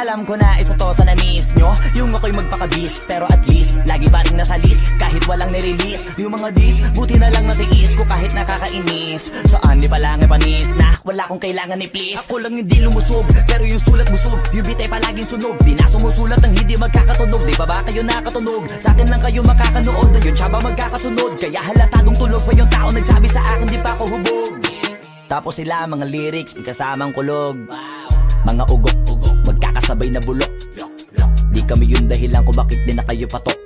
Alam ko na isa to sa na-miss nyo. Yung ako'y magpakabis Pero at least Lagi pa rin nasa list. Kahit walang nirelease Yung mga dis Buti na lang natiis ko kahit nakakainis. Saan ni palang panis Na wala kong kailangan ni please. Ako lang hindi lumusob Pero yung sulat busog. Yung bitay palaging sunog. Di na sumusulat ang hindi magkakatunog. Di ba ba kayo nakatunog? Sa akin lang kayo makakanood. Yun siya ba magkakasunod? Kaya halatadong tulog pa yung tao. Nagsabi sa akin di pa ako hubog. Tapos sila mga lyrics Di kasamang kulog Magkakasabay na bulok. Di kami yung dahilan kung bakit di na kayo patok.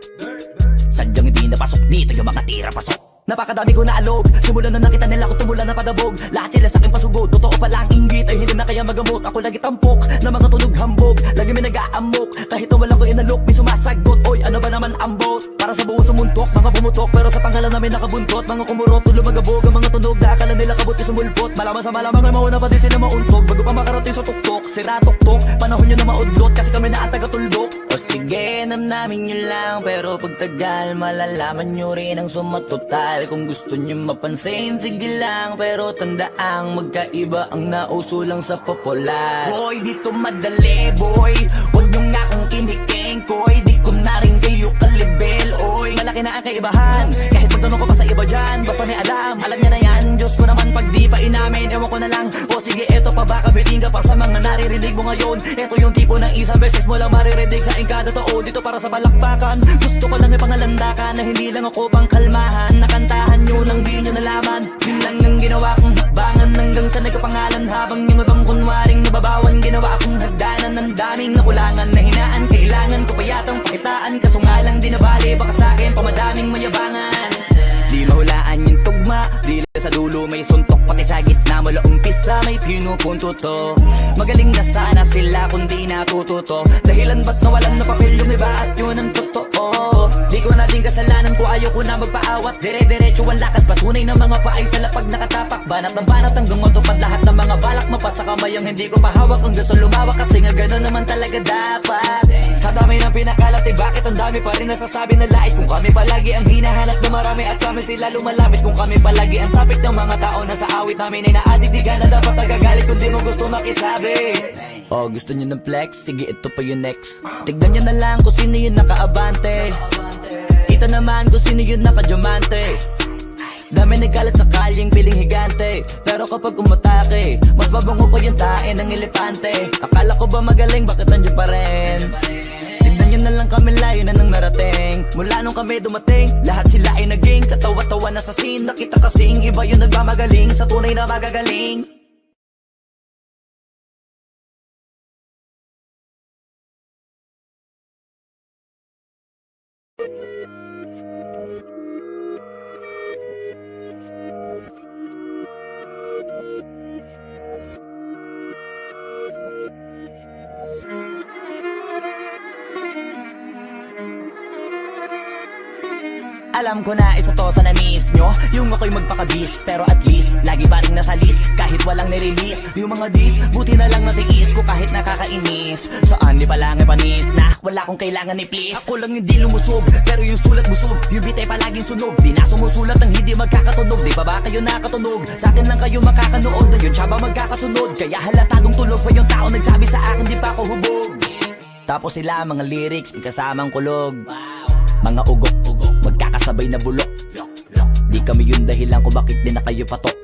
Sadyang hindi napasok dito yung mga tira pasok. Napakadami ko na alog Simula na nakita nila ko tumula na padabog. Lahat sila sa akin pasugod Totoo pa lang inggit Ay hindi na kaya magamot. Ako lagi tampok Na mga tunog hambog Lagi may nag-aamok. Kahit na wala ko inalok May sumasagot. Oy ano ba naman ang Para sa buong sumuntok Mga bumutok Pero sa pangalan namin nakabuntot. Mga kumurot Tulo magabog Ang mga tunog Na akala nila kabuti sumulpot. Malaman sa malamang Ay mauna pa din sila mauntog. Bago pa makarating sa tuktok Sira tuktok Panahon nyo na maudlot Kasi kami na ang taga-tuldok. O sige namnamin nyo lang Pero pagtagal Malalaman nyo rin ang sumatotal Kung gusto nyo mapansin Sige lang Pero tandaang Magkaiba ang nauso lang sa popular. Boy dito madali boy pa ka pa sa mga naririnig mo ngayon. Eto yung tipo ng isang beses mo lang maririnig sa engkada tao Dito para sa balakbakan Gusto ko lang ipangalandakan Na hindi lang ako pang kalmahan Nakantahan nyo nang di nyo nalaman. Yun lang ang ginawa kong hakbangan Hanggang sa nagkapangalan. Habang yung ibang kunwaring nababawan Ginawa akong hagdanan ng daming nakulangan Na hinaan. Kailangan ko pa yatang pakitaan. Kaso nga lang di nabali Baka sa akin pamadaming mayabangan. Di mahulaan yung tugma Dila sa dulo may suntok Pati sa gitna. Mula umpisa may pinupunto to. Magaling na sana sila kung di natututo. Dahilan ba't nawalan na papel yung iba at yun ang totoo kasalanan ko ayaw ko na magpaawat. Dire-diretso ang lakad patunay ng mga paay sa lapag nakatapak. Banat ng banat hanggang matupad lahat ng mga balak Mapasa kamay ang hindi ko mahawak Ang gusto lumawak kasi nga gano'n naman talaga dapat. Sa dami ng pinakalat eh bakit ang dami pa rin nasasabi na lait? Kung kami palagi ang hinahanap na marami At sa amin sila lumalapit. Kung kami palagi ang topic ng mga tao na sa awit namin Ay naaditigan na dapat nagagalit Kung di mo gusto makisabi. Oh gusto nyo ng flex? Sige ito pa yung next. Tignan nyo na lang kung sino yung nakaabante Kita naman kung sino yung nakadiamante Dami nagkalat sa kalyeng piling higante. Pero kapag umatake Mas babango pa yung tae ng elepante. Akala ko ba magaling bakit nandiyan pa rin? Tignan nyo na lang kami layo na nang narating. Mula nung kami dumating Lahat sila ay naging katawa-tawa na sa scene. Nakita kasing iba yung nagmamagaling Sa tunay na magagaling Alam ko na isa to sa na-miss nyo. Yung ako'y magpakabis Pero at least Lagi pa rin nasa list. Kahit walang nirelease Yung mga dis Buti na lang natiis ko kahit nakakainis. Saan ni palang panis Na wala kong kailangan ni please. Ako lang hindi lumusob Pero yung sulat busog. Yung bitay palaging sunog Di na sumusulat ang hindi magkakatunog. Di ba ba kayo nakatunog? Sa akin lang kayo makakanood. Yun siya ba magkakasunod? Kaya halatadong tulog pa yung tao Nagsabi sa akin di pa ako hubog. Tapos sila mga lyrics Di kasamang kulog. Mga ugok-ugok Magkakasabay na bulok. Di kami yung dahilan kung bakit di na kayo patok.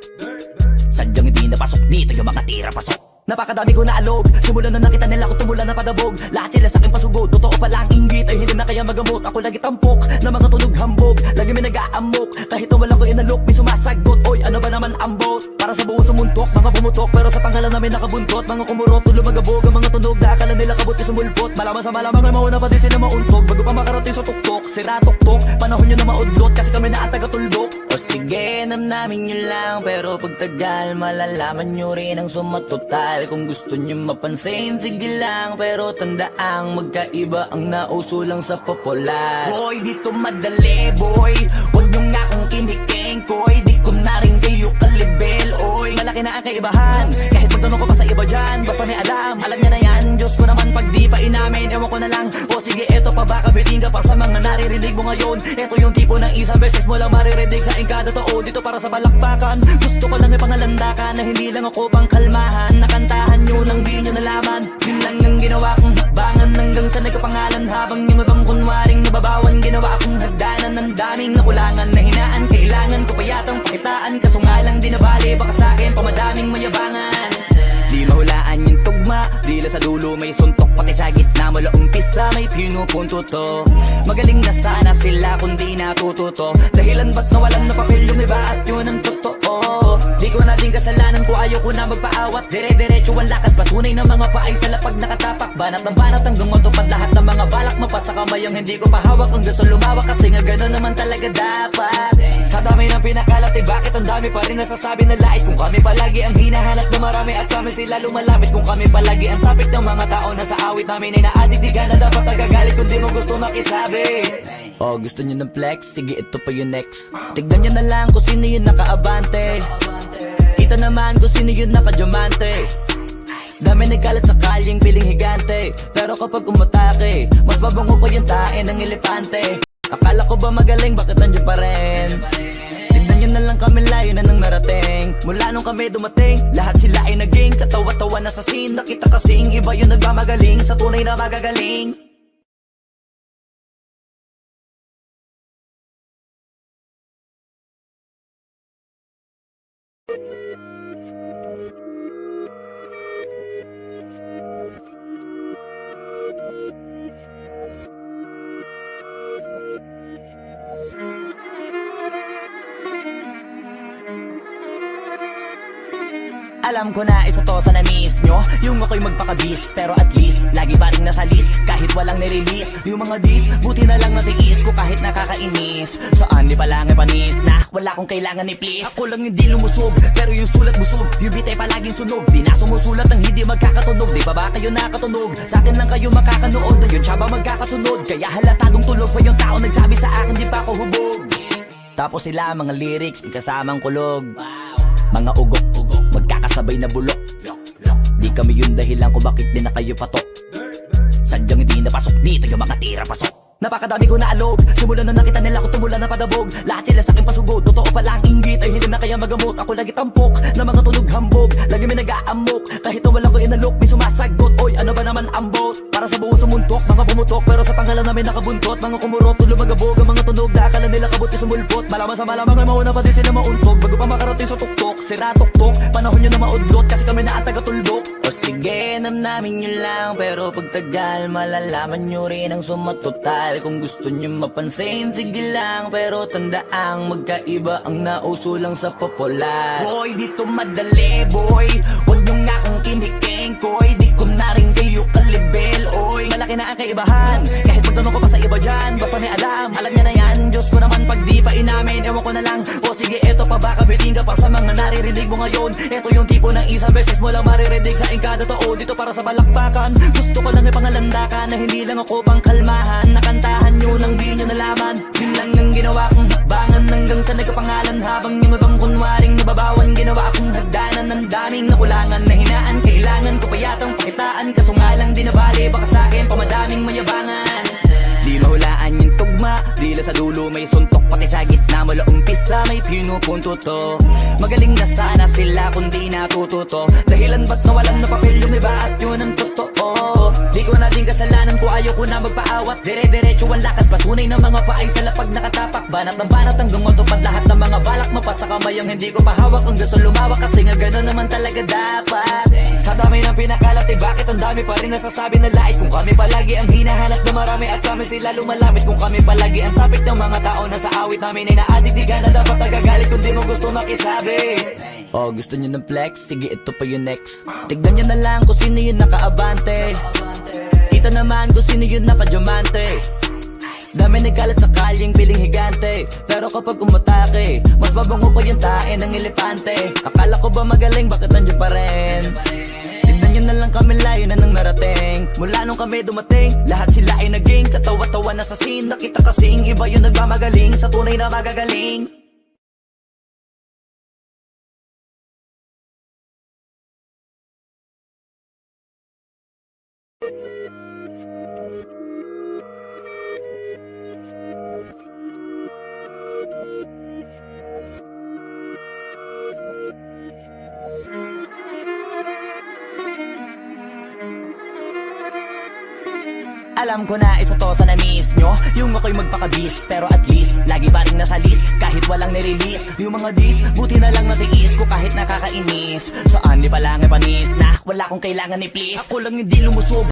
Sadyang hindi napasok dito yung mga tira pasok Napakadami ko na alog. Simula na nakita nila ko tumula na padabog. Lahat sila sa akin pasugod Totoo pa lang inggit Ay hindi na kaya magamot. Ako lagi tampok Na mga tunog hambog. Lagi may nag-aamok. Kahit wala ko inalok May sumasagot. Oy ano ba naman ang bot? Para sa buong sumuntok Mga bumutok Pero sa pangalan namin nakabuntot. Mga kumurot Tulo magabog. Ang mga tunog Na akala nila kabuti sumulpot. Malaman sa malamang Ay mauna pa din sila mauntog. Bago pa makarating sa tuktok Sira tuktok. Panahon nyo na maudlot Kasi kami na ang taga-tuldok O sige namnamin nyo lang. Pero pagtagal Malalaman nyo rin ang sumatotal Kung gusto nyo mapansin. Sige lang Pero tandaang Magkaiba. Ang nauso lang sa popular. Boy dito madali boy. Huwag nyo nga akong kiniking Koy. Di ko na rin kayo kalibel Oy. Malaki na ang kaibahan Nagtanong ko ba sa iba dyan? Basta may alam. Alam niya na yan. Diyos ko naman pag di pa inamin Ewan ko na lang. O sige eto pa baka biting pa sa mga naririnig mo ngayon. Eto yung tipo ng isang beses mo lang maririnig sa engkada tao Dito para sa balakbakan. Gusto ko lang ipangalanda ka Na hindi lang ako pang kalmahan. Nakantahan nyo nang di nyo nalaman. Yun lang ang ginawa kong hakbangan. Hanggang sa nagkapangalan Habang yung ibang kunwaring nababawan Ginawa akong hagdanan Ang daming nakulangan Na Nahinaan kailangan ko pa yatang pakitaan. Kaso nga lang di Baka sa akin pamadaming mayabang. Dila sa dulo may suntok Pati sa gitna. Mula umpisa may pinupunto to. Magaling na sana sila kung di natututo. Dahilan ba't nawalan na papel yung iba at yun ang totoo? Di ko na din kasalanan ko ayaw ko na magpaawat. Dire-diretso ang lakad patunay ng mga paay sa lapag nakatapak. Banat ng banat hanggang matupad lahat ng mga balak Mapasa kamay ang hindi ko pahawak. Kung gusto lumawak kasi nga gano'n naman talaga dapat. Sa dami ng pinakalat eh bakit ang dami pa rin nasasabi na lait? Kung kami palagi ang hinahanap na marami At sa amin sila lumalapit. Kung kami palagi ang topic ng mga tao na sa awit namin Ay na-addict na dapat nagagalit Kung di mo gusto makisabi. Oh, gusto nyo ng flex? Sige, ito pa yung next. Tignan nyo na lang kung sino yung nakaabante. Kita naman kung sino yung nakadiamante Dami nagkalat sa kalyeng piling higante. Pero kapag umatake Mas babango pa yung tae ng elepante. Akala ko ba magaling, bakit nandiyan pa rin? Nyo na lang kami layo na nang narating. Mula nung kami dumating Lahat sila ay naging katawa-tawa na sa scene. Nakita kasing iba yung nagmamagaling Sa tunay na magagaling Alam ko na isa to sa na-miss nyo. Yung ako'y magpakabis Pero at least, lagi pa rin nasa list. Kahit walang nirelease Yung mga dis, buti na lang natiis ko kahit nakakainis. Saan di pa lang panis? Na wala kong kailangan ni please. Ako lang hindi lumusog Pero yung sulat busog. Yung bitay palaging sunog. Di na sumusulat ng hindi magkakatunog. Di ba ba kayo nakatunog? Sa akin lang kayo makakanood. Yun siya ba magkakasunod? Kaya halatagong tulog pa yung tao Nagsabi sa akin di pa ako hubog. Tapos sila mga lyrics Di kasamang kulog. Mga ugok-ugok Magkakasabay na bulok Di kami yung dahilan kung bakit di na kayo patok. Sadyang hindi napasok dito yung mga tira pasok. Napakadami ko na alog Simula na nakita nila ko tumula na padabog. Lahat sila sa akin pasugod Totoo pala ang inggit Ay hindi na kaya magamot. Ako lagi tampok Na mga tunog hambog Lagi may nag-aamok. Kahit na walang ko inalok May sumasagot. Oy ano ba naman ang bot Para sa buong sumuntok Mga pumutok Pero sa pangalan namin nakabuntot Mga kumurot Tulo magabog Ang mga tunog Na nila kabot sumulpot Malaman sa malamang Ay mauna pa din sila mauntog. Bago pa makarating sa tuktok Sira tuktok Panahon nyo na maudlot Kasi kami na ataga tulbok O sige namnamin nyo lang Pero pagtagal Malalaman nyo rin ang sumatotal. Kung gusto nyo mapansin Sige lang Pero tandaang Magkaiba ang nauso lang sa popular. Boy dito madali boy Huwag nyo Malaki na ang kaibahan. Kahit magtanong ko pa sa iba dyan Basta may alam. Alam niya na yan Diyos ko naman pag di pa inamin Ewan ko na lang. O sige eto pa baka biting ka pa sa mga naririnig mo ngayon? Eto yung tipo ng isang beses mo lang maririnig sa engkada totoo Dito para sa balakbakan Gusto ko lang ipangalandakan Na hindi lang ako pang kalmahan. Nakantahan nyo nang di nyo nalaman. Yun lang ang ginawa kong hakbangan Hanggang sa nagkapangalan. Habang yung ibang kunwaring nababawan Ginawa akong hagdanan ng daming nakulangan Na hinaan Kailangan ko pa yatang pakitaan. Kaso nga lang di nabali Baka sa akin pamadaming mayabangan. Di mahulaan yung tugma Dila sa dulo may suntok Pati sa gitna mula umpisa may pinupunto to. Magaling na sana sila kung di natututo. Dahilan ba't nawalan na papel yung iba at yun ang totoo? Di ko na din kasalanan ko ayaw ko na magpaawat. Dire-diretso ang lakad patunay ng mga paay sa lapag. Nakatapak Banat ng banat hanggang matupad lahat ng mga balak Mapasa kamay ang hindi ko pahawak Ang gusto lumawak kasi nga gano'n naman talaga dapat pinakalat eh bakit ang dami pa rin nasasabi na lait? Kung kami palagi ang hinahanap na marami At sa amin sila lumalapit. Kung kami palagi ang topic ng mga tao na sa awit namin Ay na-addict di na dapat nagagalit Kung di mo gusto makisabi. Oh, gusto nyo ng flex? Sige, ito pa yung next. Tignan nyo na lang kung sino yung nakaabante. Kita naman kung sino yung nakadiamante Dami nagkalat sa kalyeng piling higante. Pero kapag umatake Mas babango pa yung tae ng elepante. Akala ko ba magaling, bakit nandiyan pa rin? Ganyan na lang kami layo na nang narating Mula nung kami dumating Lahat sila ay naging Katawa-tawa na sa scene Nakita kasing iba yung nagmamagaling Sa tunay na magagaling Thank you. Alam ko na isa to sa na-miss nyo. Yung ako'y magpakabis Pero at least, lagi pa rin nasa list. Kahit walang nirelease Yung mga dis, buti na lang natiis ko kahit nakakainis. Saan di pa lang panis na Wala kong kailangan ni please. Ako lang hindi lumusob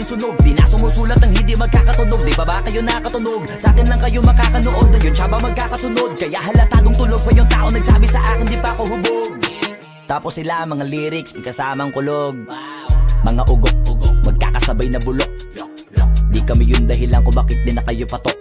palaging sunog. Di na sumusulat hindi magkakatunog. Di ba ba kayo nakatunog? Sa akin lang kayo makakanood. Ayun siya ba magkakasunod? Kaya halatadong tulog pa yung tao. Nagsabi sa akin di pa ako hubog. Tapos sila mga lyrics, kasamang kulog. Mga ugok, magkakasabay na bulok Di kami yung dahilan kung bakit di na kayo patok.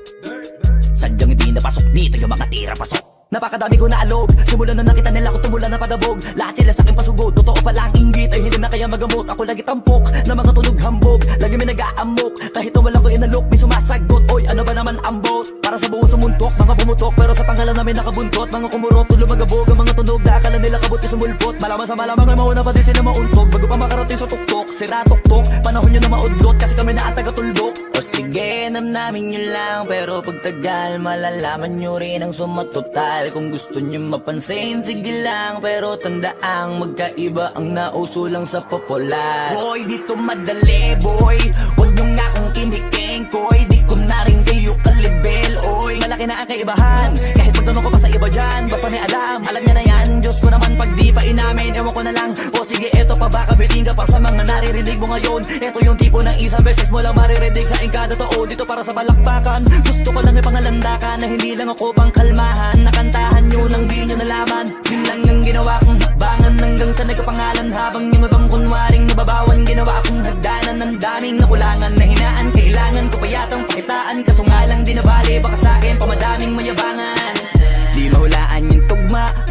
Sadyang hindi napasok dito yung mga tira pasok Napakadami ko na alog Simula na nakita nila ko tumula na padabog. Lahat sila sa akin pasugod Totoo pala ang inggit Ay hindi na kaya magamot. Ako lagi tampok Na mga tunog hambog. Lagi may nag-aamok. Kahit na wala ko inalok May sumasagot. Oy ano ba naman ang bot? Para sa buong sumuntok Mga pumutok. Pero sa pangalan namin nakabuntot Mga kumurot Tulo magabog Ang mga tunog. Na akala nila yung sumulpot Malaman sa malamang Ay mauna pa din sila mauntog. Bago pa makarating sa tuktok Sira tuktok. Panahon nyo na maudlot Kasi kami na at taga-tuldok O sige namnamin nyo lang. Pero pagtagal Malalaman nyo rin ang sumatotal Kung gusto nyo mapansin Sige lang. Pero tandaang Magkaiba ang nauso lang sa popular. Boy dito madali boy. Huwag nyo nga akong kiniking koy. Di ko na rin kayo kalibel Oy. Malaki na ang kaibahan. Kahit magtanong ko pa sa iba dyan Basta may alam. Alam niya na yan Diyos ko naman pag di pa inamin Ewan ko na lang. O sige eto pa baka biting ka pa sa mga naririnig mo ngayon? Eto yung tipo ng isang beses mo lang maririnig sa engkada tao Dito para sa balakbakan. Gusto ko lang ipangalandakan Na hindi lang ako pang kalmahan. Nakantahan nyo nang di nyo nalaman. Yun lang ang ginawa kong hakbangan Hanggang sa nagkapangalan. Habang yung ibang kunwaring nababawan Ginawa akong hagdanan ng daming nakulangan Na hinaan. Kailangan ko pa yatang pakitaan. Kaso nga lang di nabali Baka sa akin pamadaming mayabangan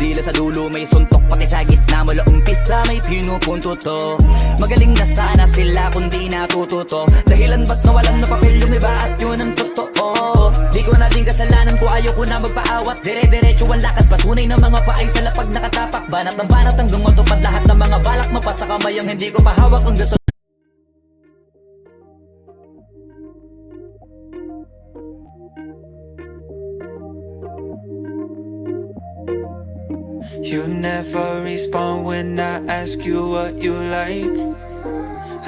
Dila sa dulo may suntok Pati sa gitna. Mula umpisa may pinupunto to. Magaling na sana sila kung di natututo. Dahilan ba't nawalan na papel yung iba at yun ang totoo? Di ko na din kasalanan na magpaawat. Dire-diretso ang lakad Patunay na mga paay sa lapag nakatapak Banat ng banat hanggang matupad lahat ng mga balak Mapasa kamay ang hindi ko pahawak Ang gusto never respond when I ask you what you like.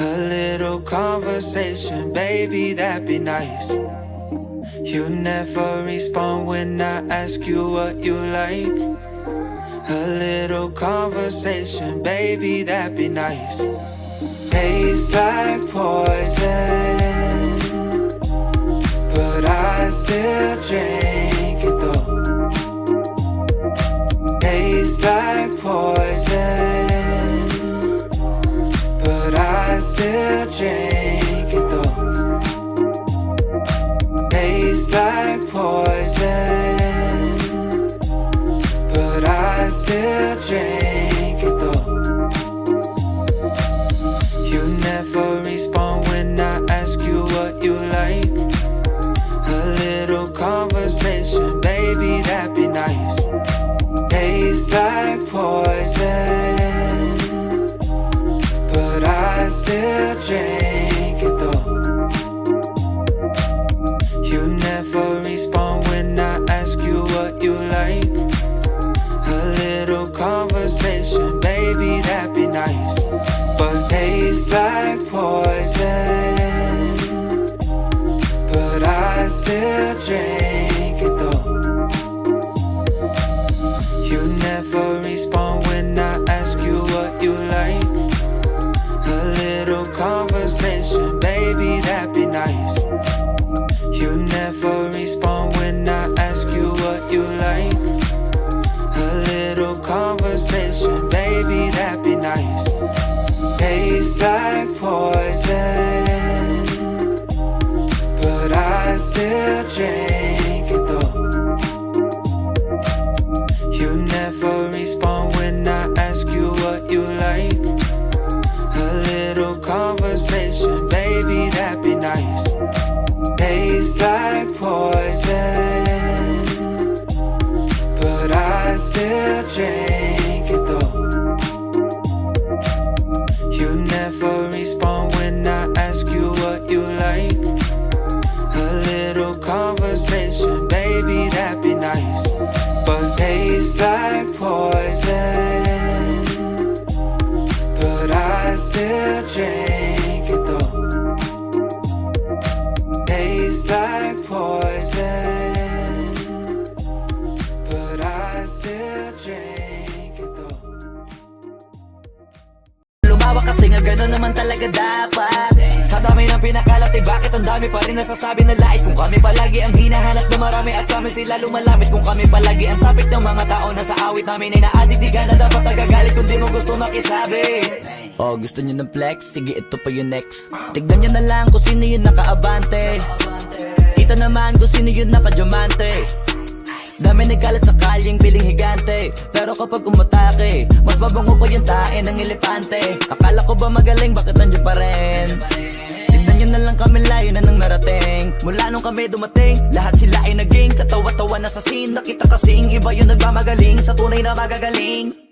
A little conversation, baby, that'd be nice. You never respond when I ask you what you like. A little conversation, baby, that'd be nice. Tastes like poison, but I still drink Lumawak kasi nga gano'n naman talaga dapat. Sa dami ng pinakalat eh bakit ang dami pa rin nasasabi na lait Kung kami palagi ang hinahanap na marami At sa amin sila lumalapit. Kung kami palagi ang topic ng mga tao na sa awit namin Ay naaditigan na dapat nagagalit Kung di mo gusto makisabi. Oh gusto nyo ng flex? Sige ito pa yung next. Tignan nyo na lang kung sino yung nakaabante. Kita naman kung sino yung nakadiamante Dami nagkalat sa kalyeng piling higante. Pero kapag umatake Mas mabango pa yung tae ng elepante. Akala ko ba magaling bakit nandiyan pa rin? Tignan nyo na lang kami layo na nang narating. Mula nung kami dumating Lahat sila ay naging katawa-tawa na sa scene. Nakita kasing iba yung nagmamagaling Sa tunay na magagaling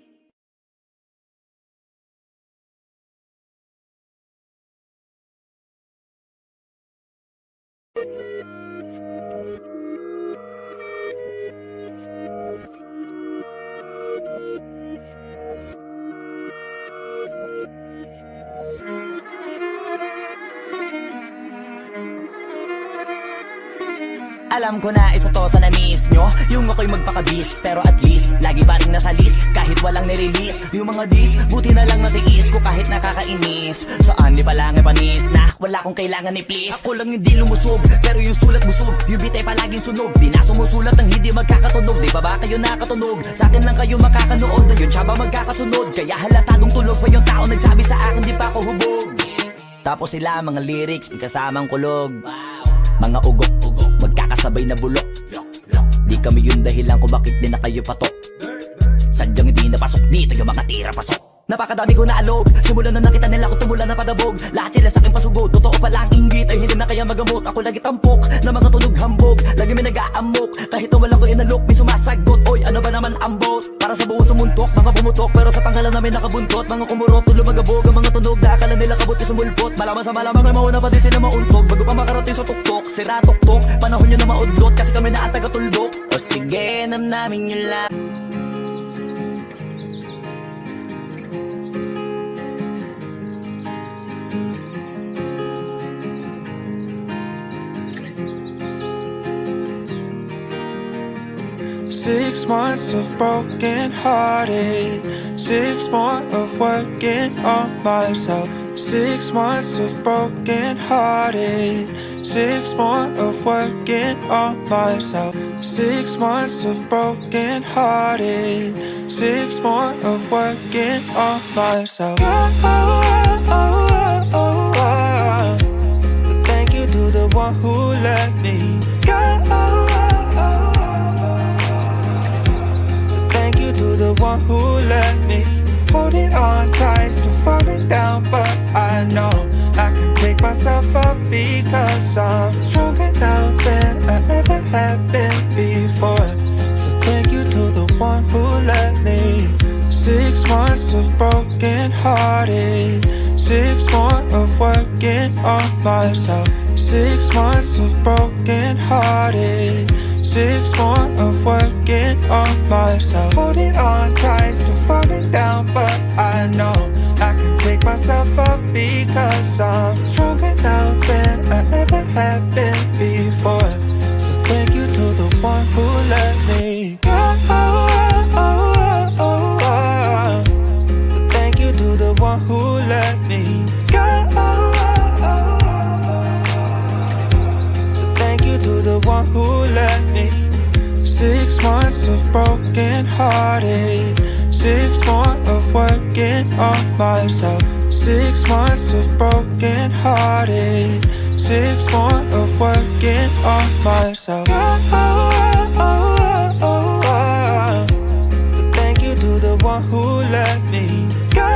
Alam ko na isa to sa na-miss nyo. Yung ako'y magpakabis Pero at least, lagi pa rin nasa list. Kahit walang nirelease Yung mga dis, buti na lang natiis ko kahit nakakainis. Saan ni palang panis Na wala kong kailangan ni please. Ako lang yung di lumusog Pero yung sulat busog. Yung bitay palaging sunog Di na hindi magkakatunog. Di ba ba kayo nakatunog? Sa akin lang kayo makakanood. Yun siya ba magkakasunod? Kaya halatadong tulog pa yung tao Nagsabi sa akin di pa ako hubog. Tapos sila mga lyrics kasamang kulog. Mga ugok-ugok Magkakasabay na bulok. Di kami yung dahilan kung bakit di na kayo patok. Sadyang hindi napasok dito yung mga tira pasok Napakadami ko na alog. Simula na nakita nila ko tumula na padabog. Lahat sila sa aking pasugod. Totoo pala ang inggit Ay hindi na kaya magamot. Ako lagi tampok Na mga tunog hambog. Lagi may nag-aamok. Kahit wala ko inalok May sumasagot. Oy ano ba naman ang bot? Para sa buong sumuntok Mga bumutok Pero sa panggalan namin nakabuntot Mga kumurot. Tulo magabog Ang mga tunog Na akala nila kabuti sumulpot. Malaman sa malamang Ay mauna pa din sila mauntog. Bago pa makarating sa tuktok Sira tuktok. Panahon nyo na maudlot Kasi kami na ang taga-tuldok O sige namnamin nyo lang Six months of broken hearted. Six more of working on myself. Six months of broken hearted. Six more of working on myself. Six months of broken hearted. Six more of working on myself. Oh, oh, oh, oh, oh. oh. So thank you to the one who let me one who let me holding on tight, still falling down, but I know I can pick myself up because I'm stronger now than I ever have been before. So thank you to the one who let me. Six months of broken hearted. Six more of working on myself. Six months of broken hearted. Six more of working on myself. Holding on tight, still falling down, but I know I can pick myself up because I'm stronger now than I ever have been before. So thank you to the one who let me Six months of broken hearted. Six more of working on myself. Six months of broken hearted. Six more of working on myself. Oh, oh, oh, so thank you to the one who let me go.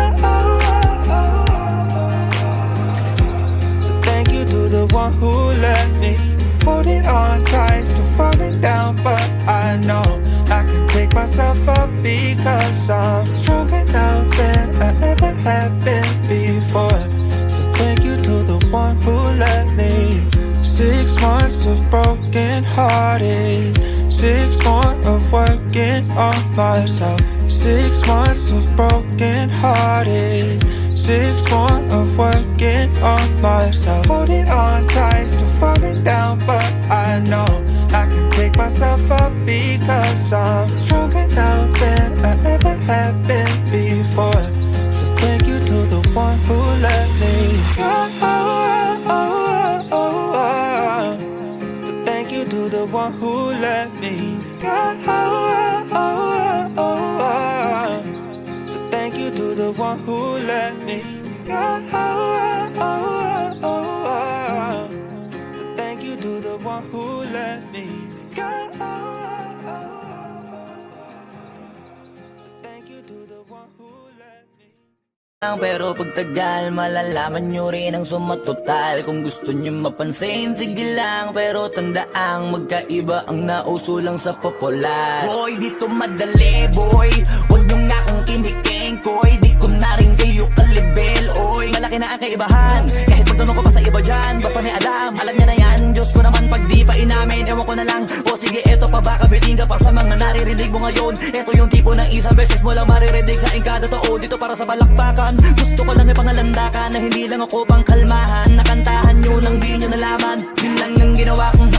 So thank you to the one who let me holding on tight, still falling down, but I know I can pick myself up because I'm stronger now than I ever have been before. So thank you to the one who let me. Six months of broken hearted. Six more of working on myself. Six months of broken hearted. Six more of working on myself. Holding on tight, still falling down, but I know I can pick myself up because I'm stronger now than I ever have been before. You the one who let me go. Thank you to the one who let me lang Pero pagtagal malalaman nyo rin ang sumatotal. Kung gusto nyo mapansin sige lang Pero tandaang magkaiba ang nauso lang sa popular. Boy dito madali boy. Huwag nyo nga akong kinikengkoy Di ko na rin kayo kalibel Oy. Malaki na ang kaibahan magtanong ko pa sa iba dyan? Basta may alam. Alam niya na yan. Diyos ko naman pag di pa inamin Ewan ko na lang. O sige eto pa baka biting ka pa sa mga naririnig mo ngayon. Eto yung tipo ng isang beses mo lang maririnig sa ingkada tao Dito para sa balakbakan. Gusto ko lang ipangalandakan Na hindi lang ako pang kalmahan Nakantahan nyo nang di nyo nalaman. Yun lang ang ginawa kong